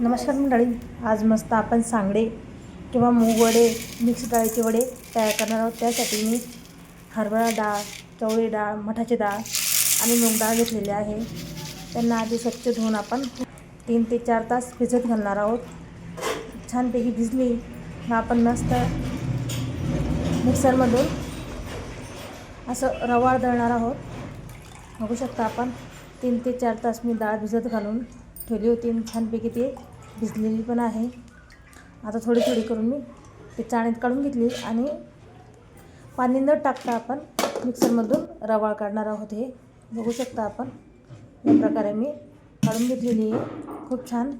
नमस्कार मंडळी आज मस्त आपण सांगडे किंवा मूग वडे मिक्स डाळीचे वडे तयार करणार आहोत. त्यासाठी मी हरभरा डाळ चवळी डाळ मठाची डाळ आणि मूग डाळ घेतलेली आहे. त्यांना आधी स्वच्छ धुवून आपण तीन ते चार तास भिजत घालणार आहोत. छानपैकी भिजली मग आपण मस्त मिक्सरमधून असं रवाळ दळणार आहोत. बघू शकता आपण तीन ते चार तास मी डाळ भिजत घालून ठेवली होती आणि छानपैकी ते भिजलेली पण आहे. आता थोडी थोडी करून मी ते चाळणीत काढून घेतली आणि पाणी न टाकता आपण मिक्सरमधून रवाळ काढणार आहोत हे. बघू शकता आपण. या प्रकारे मी काढून घेतलेली आहे. खूप छान.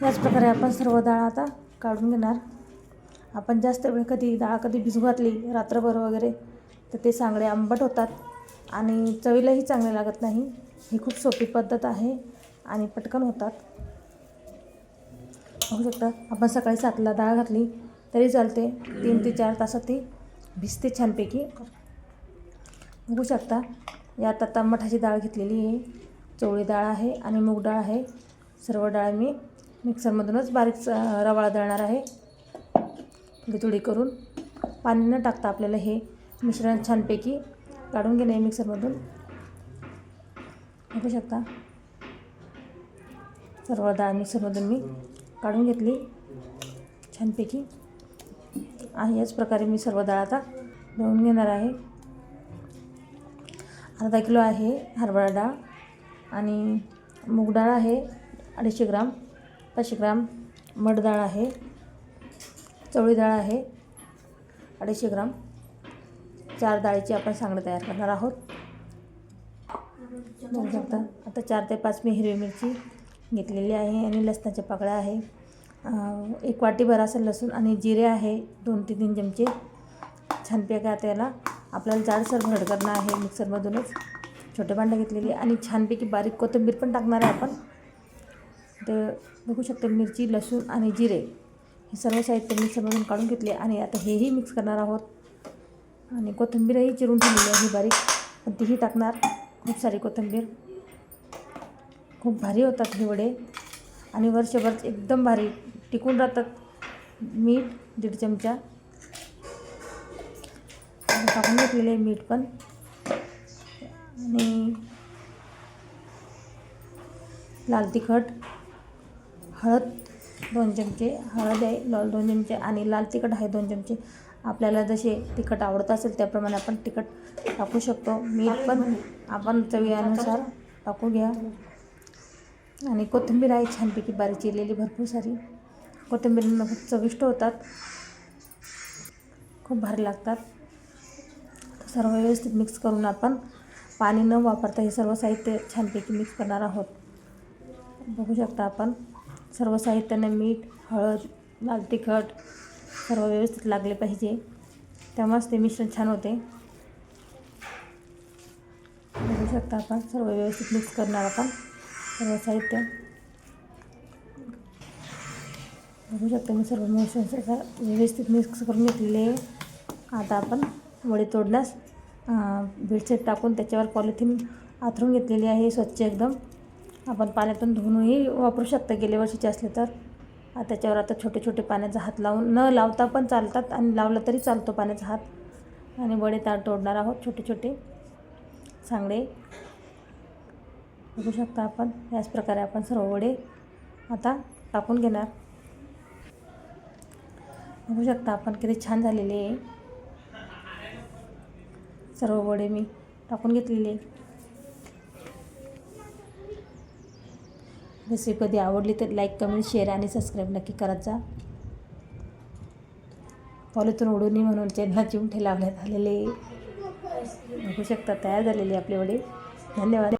याच प्रकारे आपण सर्व डाळ आता काढून घेणार. आपण जास्त वेळ कधी डाळ कधी भिजू घातली रात्रभर वगैरे तर ते सांगडे आंबट होतात आणि चवीलाही चांगले लागत नाही. ही खूप सोपी पद्धत आहे आणि पटकन होतात. बघू शकता. आपण सकाळी सातला डाळ घातली तरी चालते. तीन ते चार तासात ती भिजते छानपैकी बघू शकता. यात आता मठाची डाळ घेतलेली आहे. चवळी डाळ आहे आणि मूग डाळ आहे. सर्व डाळ मी मिक्सरमधूनच बारीक स- रवाळा दळणार आहे. थोडी करून पाणी न टाकता आपल्याला हे मिश्रण छानपैकी काढून घेणे मिक्सरमधून. बघू शकता. सर्व डाळ मिक्सरमधून मी काढून घेतली. छानपैकी आणि याच प्रकारे मी सर्व डाळ आता धुवून घेणार आहे. अर्धा किलो आहे हरभरा डाळ आणि मूग डाळ आहे अडीचशे ग्राम पाचशे ग्राम मठ डाळ आहे चवळी डाळ आहे अडीचशे ग्राम. चार डाळीची आपण सांगडे तयार करणार आहोत. म्हणजे बघू शकता आता चार ते पाच मी हिरवी मिरची घेतलेली आहे आणि लसणाच्या पाकळ्या आहे. एक वाटीभर असं लसूण आणि जिरे आहे दोन ते तीन चमचे. छानपैकी आता याला आपल्याला जाडसर भरड करणं आहे मिक्सरमधूनच. छोटे भांडं घेतलेली आणि छानपैकी बारीक कोथिंबीर पण टाकणार आहे आपण. ते बघू शकतो मिरची लसूण आणि जिरे हे सर्व साहित्य मिक्सरमधून काढून घेतले आणि आता हेही मिक्स करणार आहोत. आणि कोथिंबीरही चिरून ठेवलेली आहे बारीक पण तीही टाकणार. खूप सारी कोथिंबीर. खूप भारी होतात हे वडे. आणि वर्षभर एकदम भारी. टिकून राहतात मीठ दीड चमचा. टाकून घेतलेले आहे मीठ पण. आणि लाल तिखट हळद दोन चमचे हळद आहे लाल दोन चमचे आणि लाल तिखट आहे दोन चमचे. आपल्याला जसे तिखट आवडत असेल त्याप्रमाणे आपण तिखट टाकू शकतो. मीठ पण आपण चवीनुसार टाकू घ्या आणि कोथिंबीर आहे छानपैकी बारीक चिरलेली भरपूर सारी. कोथिंबीर खूप चविष्ट होतात. खूप भारी लागतात. सर्व व्यवस्थित मिक्स करून आपण पाणी न वापरता हे सर्व साहित्य छानपैकी मिक्स करणार आहोत. बघू शकता आपण. सर्व साहित्याने मीठ हळद लाल तिखट सर्व व्यवस्थित लागले पाहिजे. तेव्हाच ते मिश्रण छान होते. बघू शकता आपण सर्व व्यवस्थित मिक्स करणार आपण सर्व साहित्य. बघू शकता मी सर्व मिश्रण व्यवस्थित मिक्स करून घेतलेले आता आपण वडे तोडण्यास बेडशीट टाकून त्याच्यावर पॉलिथिन आथरून घेतलेली आहे स्वच्छ एकदम. आपण पाण्यातून धुवूनही वापरू शकता गेल्या वर्षीचे असले तर. त्याच्यावर आता छोटे छोटे पाण्याचा हात लावून न लावता पण चालतात आणि लावला तरी चालतो पाण्याचा हात. आणि वडे तार तोडणार आहोत छोटे छोटे. सांगडे. बघू शकता आपण याच प्रकारे आपण सर्व वडे आता टाकून घेणार. बघू शकता आपण किती छान झालेले आहे. सर्व वडे मी टाकून घेतलेले रेसिपी कधी आवडली तर लाईक कमेंट शेअर आणि सबस्क्राईब नक्की करायचा जा. पॉलिथून उडून नये म्हणून चेंना चिमठे लावण्यात आलेले. बघू शकता तयार झालेले आपले वडे धन्यवाद.